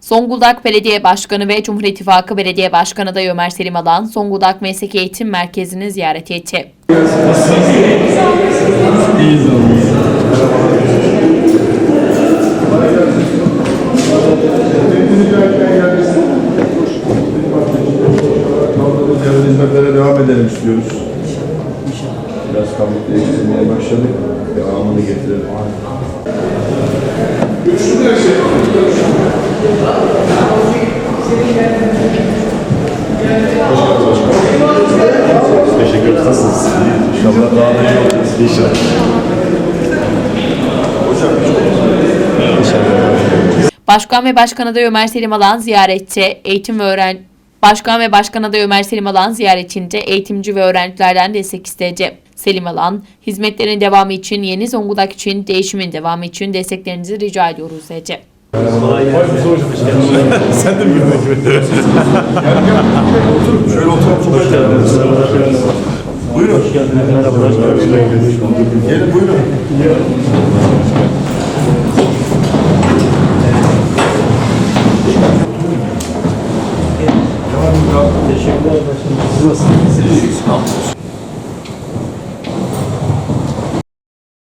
Zonguldak Belediye Başkanı ve Cumhur İttifakı Belediye Başkanı adayı Ömer Selim Alan, Zonguldak Mesleki Eğitim Merkezi'ni ziyaret etti. Hizmetlere devam edelim istiyoruz. Biraz kabuk değiştirmeye başladık. Devamını getirelim. Başkan ve Başkan adayı Ömer Selim Alan ziyarette eğitim ve öğren Başkan ve Başkan adayı Ömer Selim Alan ziyaretinde eğitimci ve öğrencilerden destek istedi. Selim Alan, hizmetlerin devamı için yeni Zonguldak için değişimin devamı için desteklerinizi rica ediyoruz dedi. Sen de mi. Buyurun. Gelin buyurun. すごいますね。